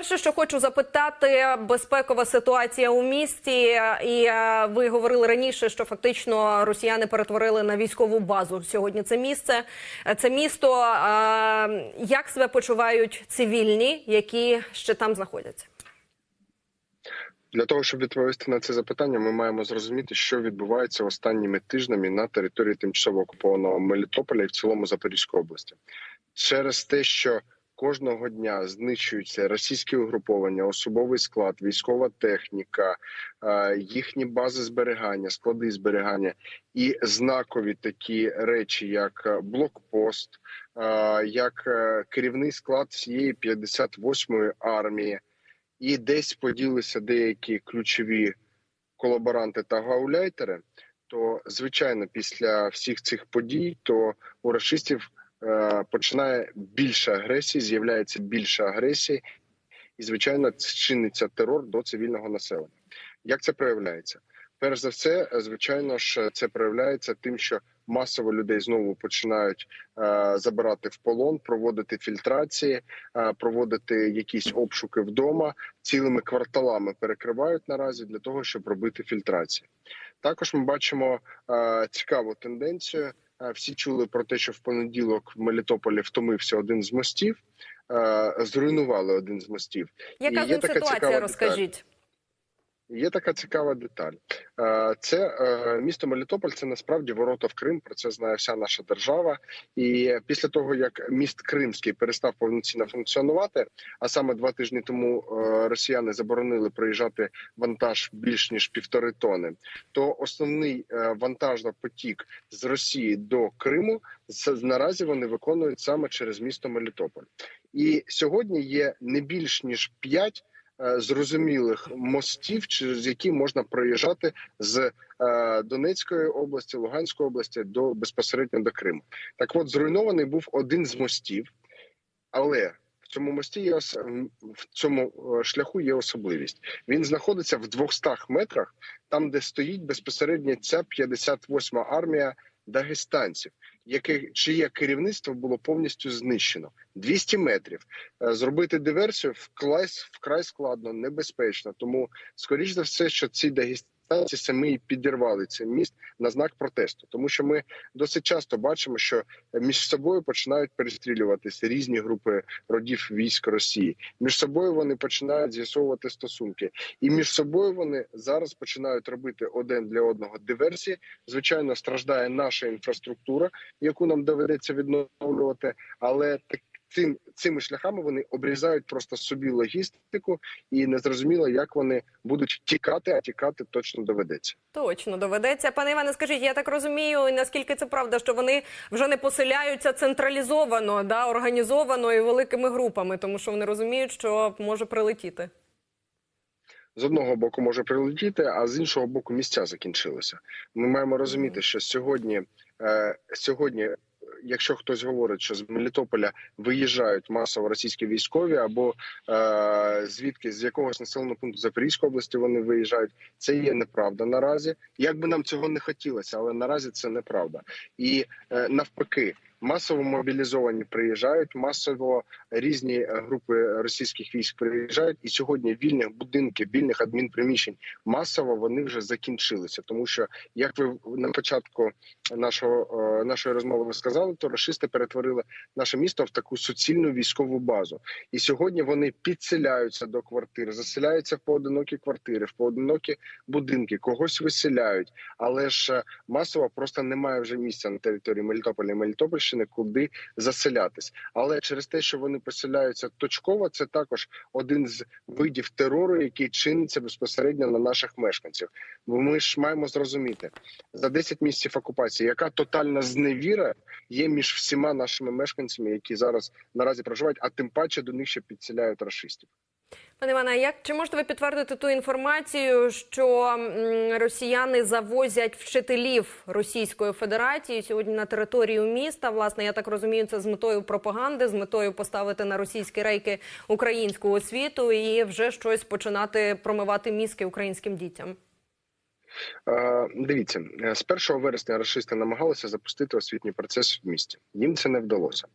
Перше, що хочу запитати, безпекова ситуація у місті. І е, ви говорили раніше, що фактично росіяни перетворили на військову базу сьогодні. Це місце, це місто. Е, Як себе почувають цивільні, які ще там знаходяться? Для того щоб відповісти на це запитання, ми маємо зрозуміти, що відбувається останніми тижнями на території тимчасово окупованого Мелітополя і в цілому Запорізької області, через те, що кожного дня знищуються російські угруповання, особовий склад, військова техніка, е, їхні бази зберігання, склади зберігання і знакові такі речі, як е, блокпост, е, як керівний склад всієї 58-ї армії і десь поділися деякі ключові колаборанти та гауляйтери. То звичайно, після всіх цих подій, то у расистів починає більше агресії, з'являється більше агресії, і звичайно, чиниться терор до цивільного населення. Як це проявляється? Перш за все, е, звичайно ж, це проявляється тим, що масово людей знову починають е, забирати в полон, проводити фільтрації, е, проводити якісь обшуки вдома, цілими кварталами перекривають наразі для того, щоб робити фільтрації. Також ми бачимо е, цікаву тенденцію. Е, Всі чули про те, що в понеділок в Мелітополі втомився один з мостів, е, зруйнували один з мостів. Яка І є така ситуація? цікава Розкажіть. Є така цікава деталь. Е, Це е, місто Мелітополь. Це насправді ворота в Крим. Про це знає вся наша держава. І після того як міст Кримський перестав повноцінно функціонувати, а саме два тижні тому е, росіяни заборонили проїжджати вантаж більш ніж півтори тони, то основний вантажний потік з Росії до Криму наразі вони виконують саме через місто Мелітополь. І сьогодні є не більш ніж п'ять зрозумілих мостів, через які можна проїжджати з е, Донецької області, Луганської області до безпосередньо до Криму. Так, от зруйнований був один з мостів, але в цьому мості є в цьому е, шляху є особливість. Він знаходиться в 200 метрах, там де стоїть безпосередньо ця 58-ма армія дагестанців, яке чиє керівництво було повністю знищено. 200 метрів Е, зробити диверсію вкрай, вкрай складно, небезпечно. Тому, скоріш за все, що ці дагестанці самі і підірвали цей міст на знак протесту, тому що ми досить часто бачимо, що між собою починають перестрілюватися різні групи родів військ Росії. Між собою вони починають з'ясовувати стосунки, і між собою вони зараз починають робити один для одного диверсії. Звичайно, страждає наша інфраструктура, яку нам доведеться відновлювати, але так. Цим цими шляхами вони обрізають просто собі логістику, і незрозуміло, як вони будуть тікати, а тікати точно доведеться. Точно доведеться. Пане Іване, скажіть, я так розумію, наскільки це правда, що вони вже не поселяються централізовано, да, організовано і великими групами, тому що вони розуміють, що може прилетіти. з одного боку може прилетіти, а з іншого боку місця закінчилися. Ми маємо розуміти, що сьогодні, е, сьогодні, якщо хтось говорить, що з Мелітополя виїжджають масово російські військові, або е, звідки з якогось населеного пункту Запорізької області вони виїжджають, це є неправда наразі. Як би нам цього не хотілося, але наразі це неправда. І е, навпаки. Масово мобілізовані приїжджають, масово різні е, групи російських військ приїжджають, і сьогодні вільних будинків, вільних адмінприміщень масово вони вже закінчилися. Тому що, як ви на початку нашого е, нашої розмови ви сказали, то рашисти перетворили наше місто в таку суцільну військову базу. І сьогодні вони підселяються до квартир, заселяються в поодинокі квартири, в поодинокі будинки, когось виселяють, але ж е, масово просто немає вже місця на території Мелітополя і Мелітопольщини, куди заселятись. Але через те, що вони поселяються точково, це також один з видів терору, який чиниться безпосередньо на наших мешканців. Бо ми ж маємо зрозуміти за 10 місяців окупації, яка тотальна зневіра є між всіма нашими мешканцями, які зараз наразі проживають, а тим паче до них ще підселяють рашистів. Пане Івана, як чи можете ви підтвердити ту інформацію, що росіяни завозять вчителів Російської Федерації сьогодні на територію міста? Власне, я так розумію, це з метою пропаганди, з метою поставити на російські рейки українську освіту і вже щось починати промивати мізки українським дітям. Е, Дивіться, е, з 1 вересня рашисти намагалися запустити освітній процес в місті. Їм це не вдалося.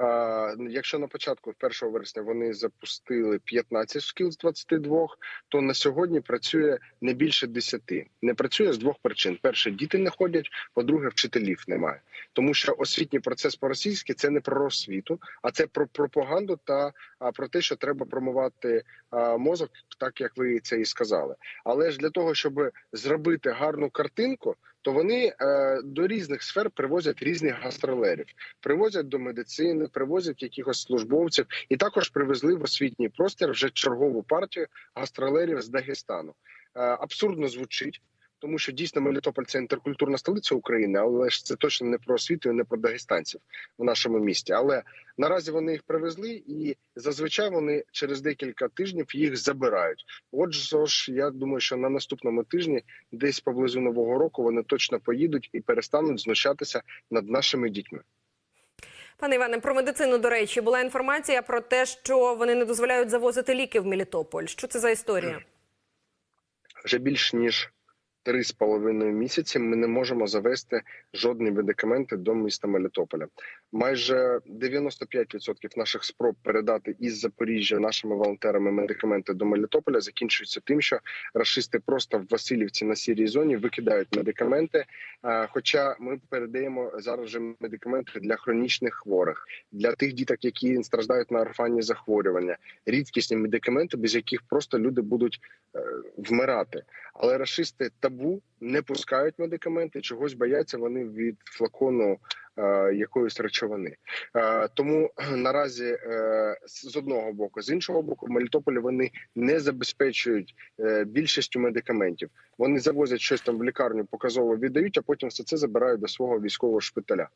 Е, Якщо на початку 1 вересня вони запустили 15 шкіл з 22, то на сьогодні працює не більше 10. Не працює з двох причин: перше, діти не ходять, по-друге, вчителів немає. Тому що освітній процес по-російськи це не про освіту, а це про пропаганду та про те, що треба промивати а, мозок, так як ви це і сказали. Але ж для того, щоб зробити гарну картинку, то вони е, до різних сфер привозять різних гастролерів, привозять до медицини, привозять якихось службовців, і також привезли в освітній простір вже чергову партію гастролерів з Дагестану. Е, абсурдно звучить. Тому що дійсно Мелітополь це інтеркультурна столиця України, але ж це точно не про освіту і не про дагестанців в нашому місті. Але наразі вони їх привезли, і зазвичай вони через декілька тижнів їх забирають. Отже, ж я думаю, що на наступному тижні, десь поблизу нового року, вони точно поїдуть і перестануть знущатися над нашими дітьми. Пане Іване, про медицину, до речі, була інформація про те, що вони не дозволяють завозити ліки в Мелітополь. Що це за історія? Вже більш ніж три з половиною місяці ми не можемо завести жодні медикаменти до міста Мелітополя. Майже 95% наших спроб передати із Запоріжжя нашими волонтерами медикаменти до Мелітополя закінчуються тим, що рашисти просто в Васильівці на сірій зоні викидають медикаменти. Е, Хоча ми передаємо зараз вже медикаменти для хронічних хворих, для тих діток, які страждають на орфанні захворювання, рідкісні медикаменти, без яких просто люди будуть е, вмирати. Але рашисти табу не пускають медикаменти, чогось бояться вони від флакону е, якоїсь речовини. Е, тому наразі е, з одного боку, з іншого боку, в Мелітополі вони не забезпечують е, більшістю медикаментів. Вони завозять щось там в лікарню, показово віддають, а потім все це забирають до свого військового шпиталя.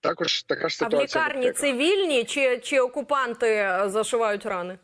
Також така ж А в ситуація. в лікарні цивільні чи, чи окупанти е, зашивають рани?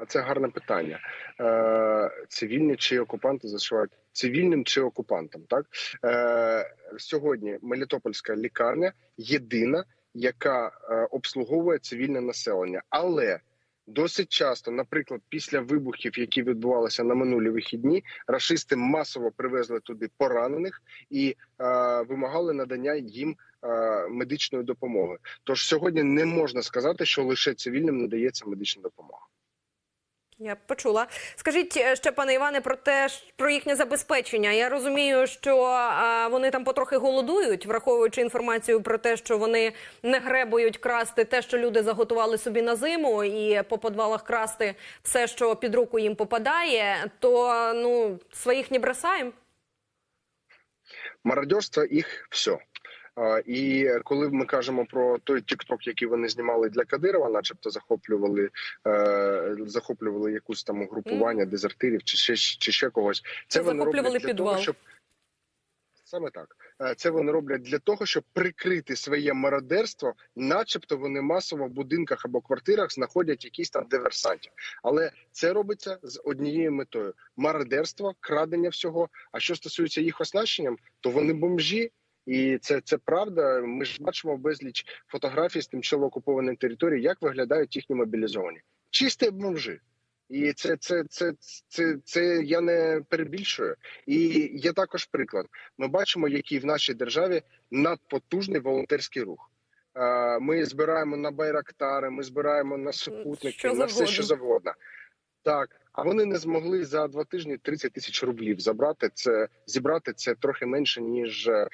А це гарне питання. Е, цивільні чи окупанти зашивають цивільним чи окупантам? Так е, сьогодні Мелітопольська лікарня єдина, яка е, обслуговує цивільне населення, але Досить часто, наприклад, після вибухів, які відбувалися на минулі вихідні, рашисти масово привезли туди поранених і е, вимагали надання їм е, медичної допомоги. Тож сьогодні не можна сказати, що лише цивільним надається медична допомога. Я почула. Скажіть е, ще, пане Іване, про те, про їхнє забезпечення. Я розумію, що вони там потрохи голодують, враховуючи інформацію про те, що вони не гребують красти те, що люди заготували собі на зиму, і по подвалах красти все, що під руку їм попадає. То ну своїх не бросаємо. Мародерство їх все. І коли ми кажемо про той тікток, який вони знімали для Кадирова, начебто захоплювали е, захоплювали якусь там угрупування дезертирів чи ще чи ще когось. Це вони захоплювали роблять для того, щоб саме так. Е, Це вони роблять для того, щоб прикрити своє мародерство, начебто вони масово в будинках або квартирах знаходять якісь там диверсантів. Але це робиться з однією метою: мародерство, крадення всього. А що стосується їх оснащенням, то вони бомжі. І це, це правда. Ми ж бачимо безліч фотографій з тимчасово окупованої території, як виглядають їхні мобілізовані. Чисті бомжи. І це, це, це, це, це я не перебільшую. І є також приклад. Ми бачимо, який в нашій державі надпотужний волонтерський рух. Ми збираємо на байрактари, ми збираємо на супутники, на все, що завгодно. Так, а вони не змогли за два тижні 30 тисяч рублів забрати це, зібрати це трохи менше ніж е,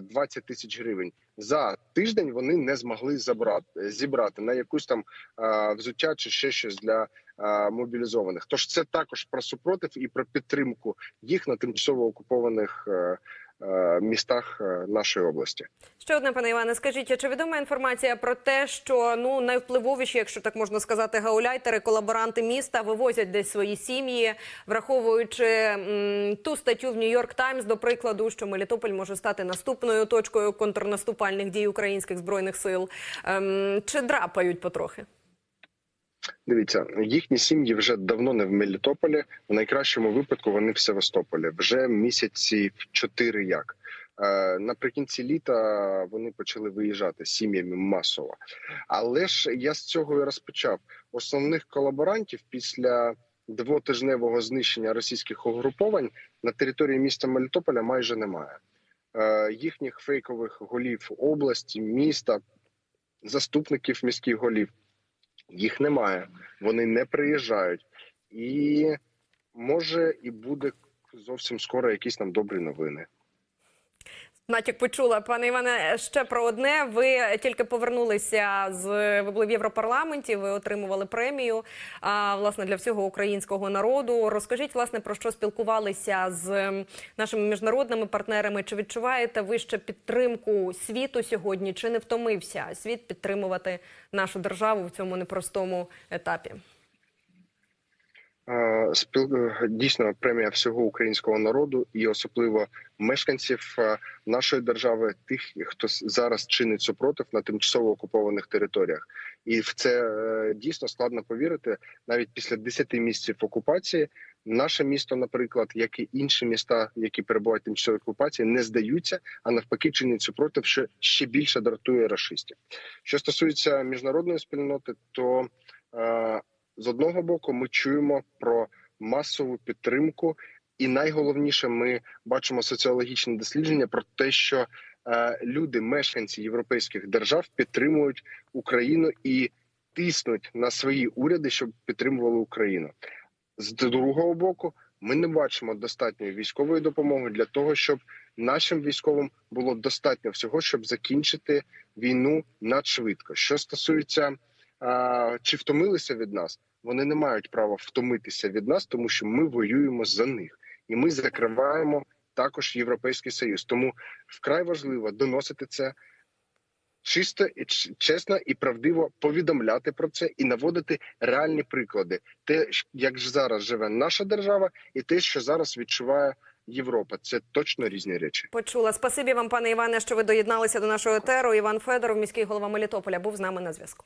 20 тисяч гривень. За тиждень вони не змогли забрати зібрати на якусь там е, взуття чи ще щось для е, мобілізованих. Тож це також про супротив і про підтримку їх на тимчасово окупованих е, е, містах е, нашої області. Ще одне, пане Іване, скажіть, чи відома інформація про те, що ну найвпливовіші, якщо так можна сказати, гауляйтери, колаборанти міста вивозять десь свої сім'ї, враховуючи м, ту статтю в Нью-Йорк Таймс, до прикладу, що Мелітополь може стати наступною точкою контрнаступальних дій українських збройних сил. Ем, чи драпають потрохи? Дивіться, їхні сім'ї вже давно не в Мелітополі. В найкращому випадку вони в Севастополі. Вже місяці чотири як. Е, Наприкінці літа вони почали виїжджати сім'ями масово. Але ж я з цього і розпочав. Основних колаборантів після двотижневого знищення російських угруповань на території міста Мелітополя майже немає. Е, їхніх фейкових голів області, міста, заступників міських голів їх немає. Вони не приїжджають, і може і буде зовсім скоро якісь там добрі новини. Натяк почула, пане Іване. Ще про одне. Ви тільки повернулися з ви були в Європарламенті. Ви отримували премію а, власне для всього українського народу. Розкажіть власне про що спілкувалися з нашими міжнародними партнерами. Чи відчуваєте ви ще підтримку світу сьогодні? Чи не втомився світ підтримувати нашу державу в цьому непростому етапі? Е, е, дійсно премія всього українського народу і особливо мешканців е, нашої держави, тих, хто зараз чинить супротив на тимчасово окупованих територіях, і в це дійсно складно повірити. Навіть після 10 місяців окупації, наше місто, наприклад, як і інші міста, які перебувають в окупації, не здаються, а навпаки, чинять супротив, що ще більше дратує рашистів. Що стосується міжнародної спільноти, то з одного боку ми чуємо про масову підтримку, і найголовніше, ми бачимо соціологічне дослідження про те, що е, люди, мешканці європейських держав, підтримують Україну і тиснуть на свої уряди, щоб підтримували Україну. З другого боку, ми не бачимо достатньої військової допомоги для того, щоб нашим військовим було достатньо всього, щоб закінчити війну надшвидко. Що стосується а, чи втомилися від нас, вони не мають права втомитися від нас, тому що ми воюємо за них, і ми закриваємо також європейський союз. Тому вкрай важливо доносити це чисто і чесно і правдиво повідомляти про це і наводити реальні приклади. Те, як зараз живе наша держава, і те, що зараз відчуває Європа, це точно різні речі. Почула. Спасибі вам, пане Іване, що ви доєдналися до нашого етеру. Іван Федоров, міський голова Мелітополя, був з нами на зв'язку.